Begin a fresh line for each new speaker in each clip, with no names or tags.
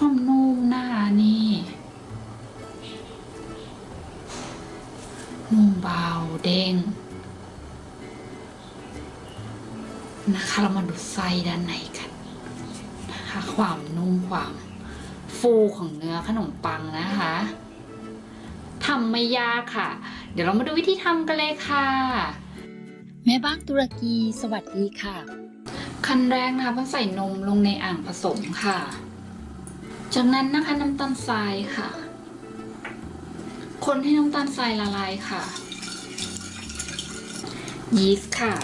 ความนุ่มนะคะนี่ นุ่มเบาเด้งนะคะเรามาดูไส้ด้านในกันนะคะความนุ่มความฟูของเนื้อขนมปังนะคะทำไม่ยากค่ะ เดี๋ยวเรามาดูวิธีทำกันเลยค่ะ
แม่บ้านตุรกีสวัสดีค่ะ
ขั้นแรกนะคะต้องใส่นมลงในอ่างผสมค่ะ จากนั้นนะคะน้ำตาลทรายค่ะ คนให้น้ำตาลทรายละลายค่ะ ยีสต์ค่ะ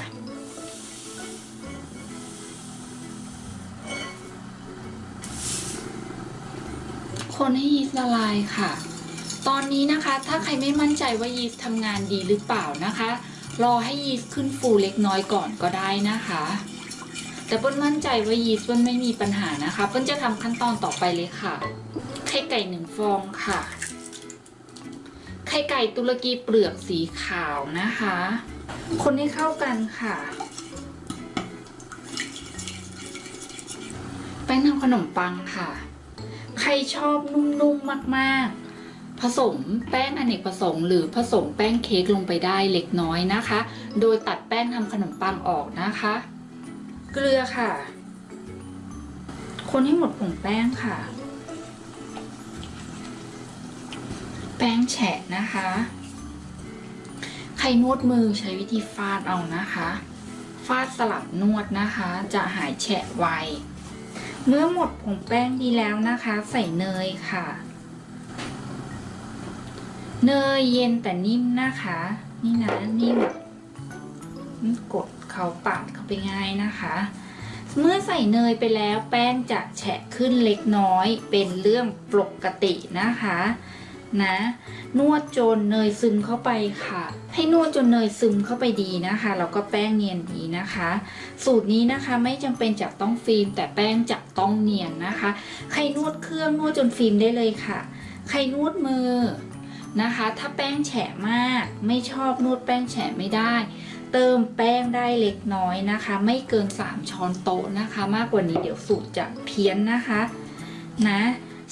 คนให้ยีสต์ละลายค่ะ ตอนนี้นะคะถ้าใครไม่มั่นใจว่ายีสต์ทำงานดีหรือเปล่านะคะ รอให้ยีสต์ขึ้นฟูเล็กน้อยก่อนก็ได้นะคะ แต่เปิ้ลมั่นใจว่ายีสต์เปิ้ลไม่มีปัญหานะคะ เปิ้ลจะทำขั้นตอนต่อไปเลยค่ะไข่ไก่หนึ่งฟองค่ะไข่ไก่ตุรกีเปลือกสีขาวนะคะ คนให้เข้ากันค่ะ แป้งทำขนมปังค่ะ ใครชอบนุ่มๆมากๆ ผสมแป้งอเนกประสงค์หรือผสมแป้งเค้กลงไปได้เล็กน้อยนะคะ โดยตัดแป้งทำขนมปังออกนะคะ เกลือค่ะ คนให้หมดผงแป้งค่ะ แป้งแฉะนะคะ ใครนวดมือใช้วิธีฟาดเอานะคะ ฟาดสลับนวดนะคะ จะหายแฉะไว เมื่อหมดผงแป้งดีแล้วนะคะ ใส่เนยค่ะ เนยเย็นแต่นิ่มนะคะ นี่นะนิ่มกด เขาปาดเข้าไปง่ายนะคะ เมื่อใส่เนยไปแล้วแป้งจะแฉะขึ้นเล็กน้อย เป็นเรื่องปกตินะคะนะ นวดจนเนยซึมเข้าไปค่ะ ให้นวดจนเนยซึมเข้าไปดีนะคะแล้วก็แป้งเนียนดีนะคะ สูตรนี้นะคะไม่จำเป็นจะต้องฟิล์ม แต่แป้งจะต้องเนียนนะคะ ใครนวดเครื่องนวดจนฟิล์มได้เลยค่ะ ใครนวดมือนะคะ ถ้าแป้งแฉะมาก ไม่ชอบนวดแป้งแฉะไม่ได้ เติมแป้งได้เล็กน้อยนะคะ ไม่เกิน 3 ช้อนโต๊ะนะคะ มากกว่านี้เดี๋ยวสูตรจะเพี้ยนนะคะนะ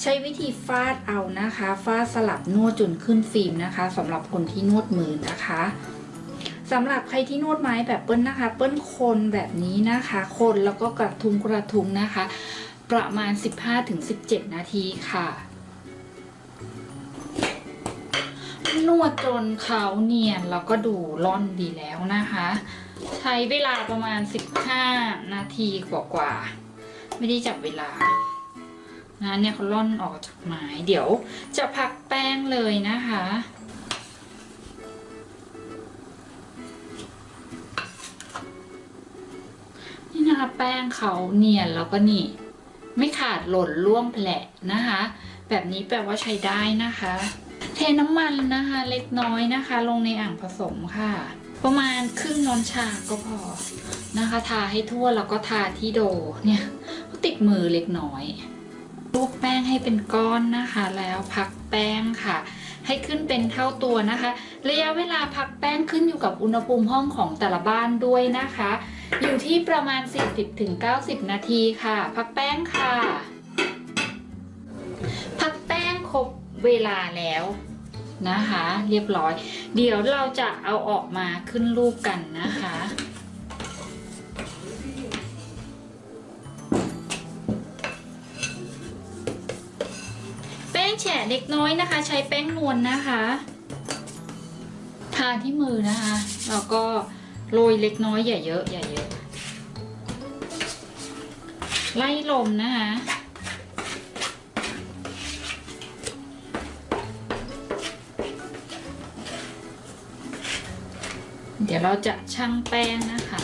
ใช้วิธีฟาดเอานะคะฟาดสลับนวดจนขึ้นฟิล์มนะคะสำหรับคนที่นวดมือนะคะสำหรับใครที่นวดไม้แบบเปิ้ลนะคะ เปิ้ลคนแบบนี้นะคะ คนแล้วก็กระทุ้งกระทุ้งนะคะ ประมาณ 15-17 นาทีค่ะ นวดจนเขาเนียนแล้วก็ดูร่อนดีแล้วนะคะ ใช้เวลาประมาณ 15 นาทีกว่าๆไม่ได้จับเวลานะเนี่ยเขาล่อนออกจากไม้เดี๋ยวจะพักแป้งเลยนะคะนี่นะคะแป้งเขาเนียนแล้วก็นี่ ไม่ขาดหล่นร่วงแผลนะคะ แบบนี้แปลว่าใช้ได้นะคะ เทน้ำมันนะคะ เล็กน้อยนะคะ ลงในอ่างผสมค่ะ ประมาณครึ่งน้อนชาก็พอนะคะ ทาให้ทั่วแล้วก็ทาที่โดเนี่ยติดมือเล็กน้อยรูปแป้งให้เป็นก้อนนะคะ แล้วพักแป้งค่ะ ให้ขึ้นเป็นเท่าตัวนะคะ ระยะเวลาพักแป้งขึ้นอยู่กับอุณหภูมิห้องของแต่ละบ้านด้วยนะคะ อยู่ที่ประมาณ 40-90 นาทีค่ะ พักแป้งค่ะ พักแป้งครบ เวลาแล้วนะคะ เรียบร้อย เดี๋ยวเราจะเอาออกมาขึ้นรูปกันนะคะแป้งแฉะเล็กน้อยนะคะ ใช้แป้งนวลนะคะทาที่มือนะคะแล้วก็โรยเล็กน้อยอย่าเยอะอย่าเยอะ ไล่ลมนะคะ ดี๋ยวเราจะชั่งแป้งนะคะ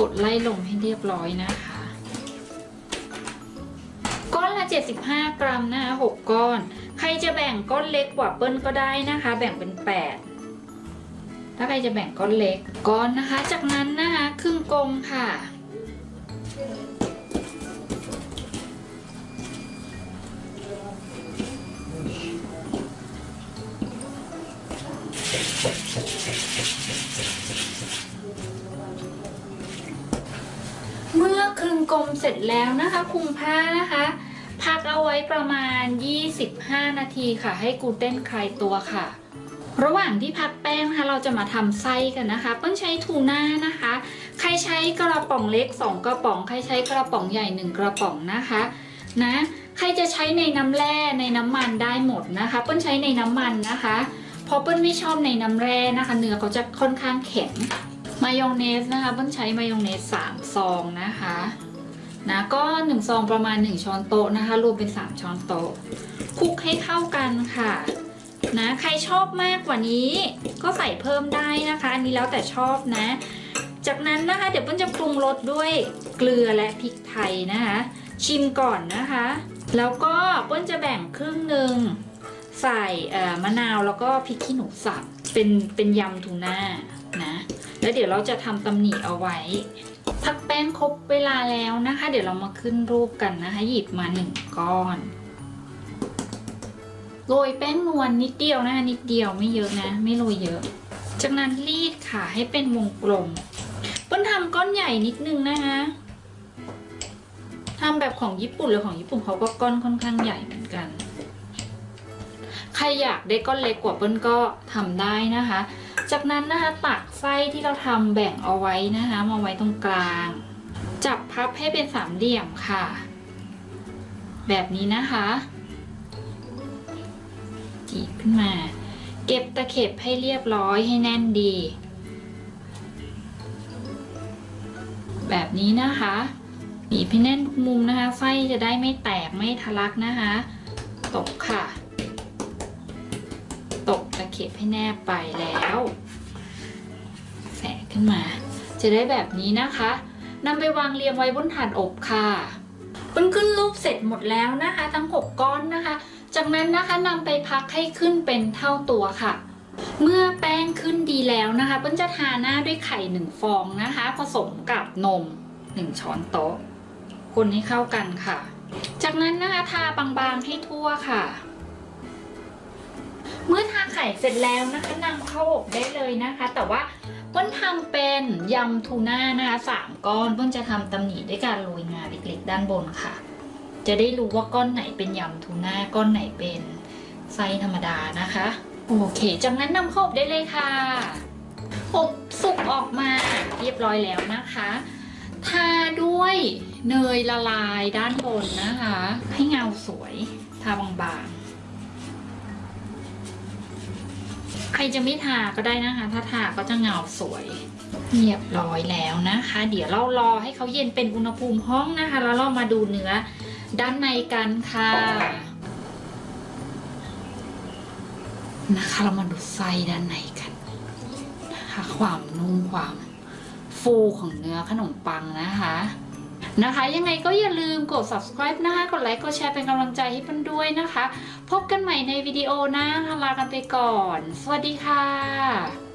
กดไล่ลงให้เรียบร้อยนะคะ ก้อนละ 75 กรัมนะคะ6ก้อน ใครจะแบ่งก้อนเล็กกว่าเปิ้ลก็ได้นะคะ แบ่งเป็น 8ถ้าใครจะแบ่งก้อนเล็กก้อนนะคะ จากนั้นนะคะครึ่งกลมค่ะ เมื่อคลึงกลมเสร็จแล้วนะคะคลุมผ้านะคะ พักเอาไว้ประมาณ 25 นาทีค่ะ ให้กูเต้นคลายตัวค่ะ ระหว่างที่พักแป้งนะคะเราจะมาทำไส้กันนะคะเปิ้ลใช้ทูน่านะคะ ใครใช้กระป๋องเล็ก 2 กระป๋อง ใครใช้กระป๋องใหญ่ 1 กระป๋องนะคะนะ ใครจะใช้ในน้ำแร่ในน้ำมันได้หมดนะคะเปิ้ลใช้ในน้ำมันนะคะ พราะเปิ้ลไม่ชอบในน้ำแร่นะคะ เนื้อเขาจะค่อนข้างแข็งมายองเนสนะคะเปิ้ลใช้มายองเนส3ซองนะคะนะก็1ซองประมาณ 1 ช้อนโต๊ะนะคะ รวมเป็น 3 ช้อนโต๊ะคลุกให้เข้ากันค่ะนะใครชอบมากกว่านี้ ก็ใส่เพิ่มได้นะคะ อันนี้แล้วแต่ชอบนะ จากนั้นนะคะ เดี๋ยวเปิ้ลจะปรุงรสด้วยเกลือและพริกไทยนะคะ ชิมก่อนนะคะ แล้วก็เปิ้ลจะแบ่งครึ่งหนึ่ง ใส่มะนาวแล้วก็พริกขี้หนูสับเป็นเป็นยำทูน่านะ แล้วเดี๋ยวเราจะทำตำหนิเอาไว้พักแป้งครบเวลาแล้วนะคะ เดี๋ยวเรามาขึ้นรูปกันนะคะ หยิบมาหนึ่งก้อนโรยแป้งนวลนิดเดียวนะคะนิดเดียวไม่เยอะนะ ไม่โรยเยอะ จากนั้นรีดค่ะให้เป็นวงกลมเปิ้ลทำก้อนใหญ่นิดนึงนะคะทำแบบของญี่ปุ่นหรือของญี่ปุ่นเขาก็ก้อนค่อนข้างใหญ่เหมือนกัน ใครอยากได้ก้อนเล็กกว่าเปิ้ลก็ทำได้นะคะ จากนั้นนะคะตักไส้ที่เราทำแบ่งเอาไว้นะคะ มาไว้ตรงกลาง จับพับให้เป็นสามเหลี่ยมค่ะ แบบนี้นะคะจีบขึ้นมา เก็บตะเข็บให้เรียบร้อยให้แน่นดี แบบนี้นะคะบีบให้แน่นทุกมุมนะคะ ไส้จะได้ไม่แตกไม่ทะลักนะคะ ตกค่ะ ข็บให้แนบไปแล้วแสะขึ้นมา จะได้แบบนี้นะคะนำไปวางเรียงไว้บนถาดอบค่ะเปิ้ลขึ้นรูปเสร็จหมดแล้วนะคะ ทั้ง 6 ก้อนนะคะ จากนั้นนะคะนำไปพักให้ขึ้นเป็นเท่าตัวค่ะ เมื่อแป้งขึ้นดีแล้วนะคะเปิ้ลจะทาหน้าด้วยไข่หนึ่งฟองนะคะ ผสมกับนมหนึ่งช้อนโต๊ะ คนให้เข้ากันค่ะ จากนั้นนะคะทาบางๆให้ทั่วค่ะ เมื่อทาไข่เสร็จแล้วนะคะนำเข้าอบได้เลยนะคะ แต่ว่าเปิ้ลทำเป็นยำทูน่านะคะสามก้อนเปิ้ลจะทำตำหนิด้วยการโรยงาเล็กๆด้านบนค่ะ จะได้รู้ว่าก้อนไหนเป็นยำทูน่าก้อนไหนเป็นไส้ธรรมดานะคะ โอเคจากนั้นนำเข้าอบได้เลยค่ะอบสุกออกมาเรียบร้อยแล้วนะคะ ทาด้วยเนยละลายด้านบนนะคะ ให้เงาสวย ทาบางๆ รจะไม่ทาก็ได้นะคะ ถ้าทาก็จะเงาสวยเรียบร้อยแล้วนะคะ เดี๋ยวเรารอให้เขาเย็นเป็นอุณหภูมิห้องนะคะ แล้วเรามาดูเนื้อด้านในกันค่ะนะคะ เรามาดูไส้ด้านในกันนะคะ ความนุ่มความฟูของเนื้อขนมปังนะคะ นะคะ ยังไงก็อย่าลืมกด subscribe นะคะ กดไลค์กดแชร์เป็นกำลังใจให้เพื่อนด้วยนะคะ พบกันใหม่ในวิดีโอหน้าลากันไปก่อน สวัสดีค่ะ